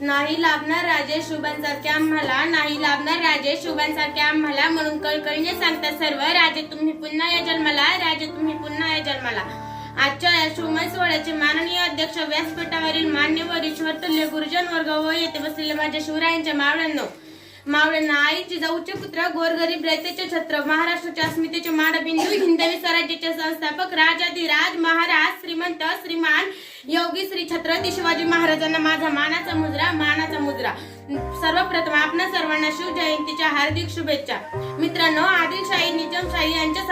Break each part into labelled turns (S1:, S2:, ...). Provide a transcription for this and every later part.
S1: नाही लाभणार राजे शुभांसारखे आम्हाला नाही लाभणार राजे शुभांसारखे आम्हाला म्हणून कळकळीने सांगतात सर्व. राजे तुम्ही पुन्हा या जन्माला राजे तुम्ही पुन्हा या जन्माला. आजच्या या शुभमय सोहळ्याचे माननीय अध्यक्ष व्यासपीठावरील मान्यवर ईश्वर तुल्य गुरुजन वर्ग व येथे बसलेले माझ्या शिवरायांच्या मावळ्यांनो मावळ्यांना आईचे जाऊचे पुत्र गोरगरीब रयतेचे छत्र महाराष्ट्राच्या अस्मितेचे माडबिंदू हिंदवी स्वराज्याचे संस्थापक राजाधिराज महाराज श्रीमंत श्रीमान योगी श्री छत्रपती शिवाजी महाराजांना माझा मानाचा मुजरा मानाचा मुजरा. सर्वप्रथम आपणा सर्वांना शिव जयंतीच्या हार्दिक शुभेच्छा. मित्रांनो आदिलशाही निजामशाही यांच्या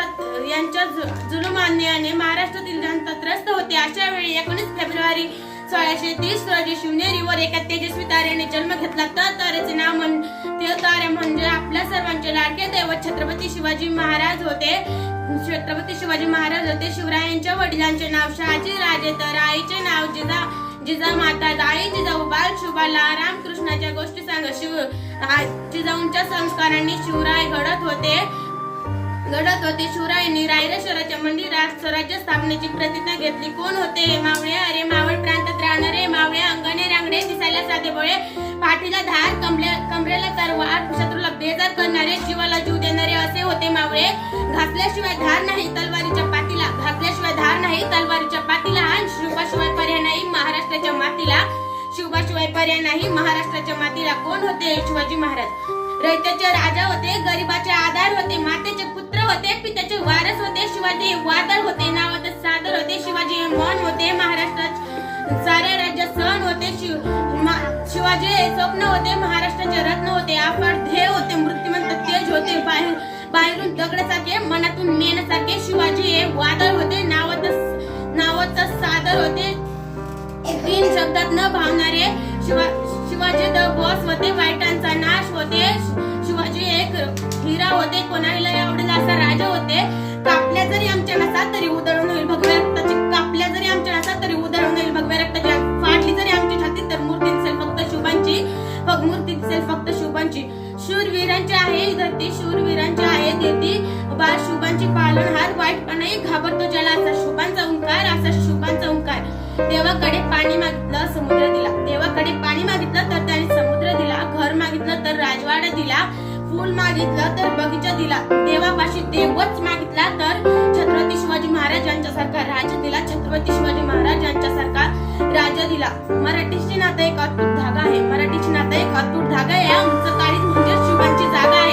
S1: यांच्या जुलुमान्याने महाराष्ट्रातील जनता त्रस्त होते. अशा वेळी एकोणीस फेब्रुवारी सोळाशे तीस रोजी शिवनेरीवर एका तेजस्वी ताऱ्याने जन्म घेतला. तर ताऱ्याचे नाव म्हण ते तारे म्हणजे आपल्या सर्वांचे लाडके दैवत छत्रपती शिवाजी महाराज होते. छत्रपती शिवाजी महाराज होते. शिवरायांच्या वडिलांचे नाव शहाजी राजे तर आईचे नाव जिजा जिजा माता आई जिजाऊ बाल शुभाला रामकृष्णाच्या गोष्टी सांग शिव जिजाऊंच्या संस्कारांनी शिवराय घडत होते. घडत होते. शिवरायांनी रायरेश्वराच्या मंदिरात स्वराज्य स्थापनेची प्रतिज्ञा घेतली. कोण होते? मावळे अरे मावळ रांगडे साधे बळे पाठीला धार कमले कमरेला तरवार शत्रूला बेजार करणारे जीवाला जीव देणारे असे होते मावळे. घातल्याशिवाय धार नाही तलवारीच्या पातीला. घातल्याशिवाय धार नाही तलवारीच्या पातीला आणि शिवाशिवाय पर्याय नाही महाराष्ट्राच्या मातीला. शिवबाशिवाय पर्याय नाही महाराष्ट्राच्या मातीला. कोण होते शिवाजी महाराज? रयतेचे राजा होते गरिबाचे आधार होते मातेचे पुत्र होते पित्याचे वारस होते शिवाजी वादळ होते नावात सादर होते शिवाजी हे मन होते महाराष्ट्रात सार मा- स्वप्न होते महाराष्ट्राचे रत्न होते आपण ध्येय होते मृत्यूमंत तेज होते बाहेर बाहेरून दगडासारखे मनातून नेण्यासारखे शिवाजी हे वादळ होते नावात नावात सादर होते. तीन शब्दात न भावणारे शिवा शिवाजी द बॉस होते वाईटांचा नाश होते शिवाजी एक हिरा होते कोणाला आवडेल असा राजा होते. कापल्या जरी आमच्या नसात तरी उदळ धरती शूरवीरांची आहे कीर्ती बा शुभांची पालनहार वाईटपणाही घाबरतो ज्याला असा शुभांचा ओंकार असा शुभांचा ओंकार. देवाकडे पाणी मागितलं समुद्र दिला. देवाकडे पाणी मागितलं तर त्याने समुद्र दिला. घर मागितलं तर राजवाडा दिला. फूल मागितलं तर बगीचा दिला. देवापाशी देवच मागितला तर छत्रपती शिवाजी महाराज यांच्यासारखा. राजा दिला छत्रपती शिवाजी महाराज यांच्यासारखा राजा दिला. मराठीची नाता एक अद्भुत धागा आहे. मराठीची नाता एक अद्भुत धागा आहे. आमचं काळीच म्हणजे शिवांची जागा आहे.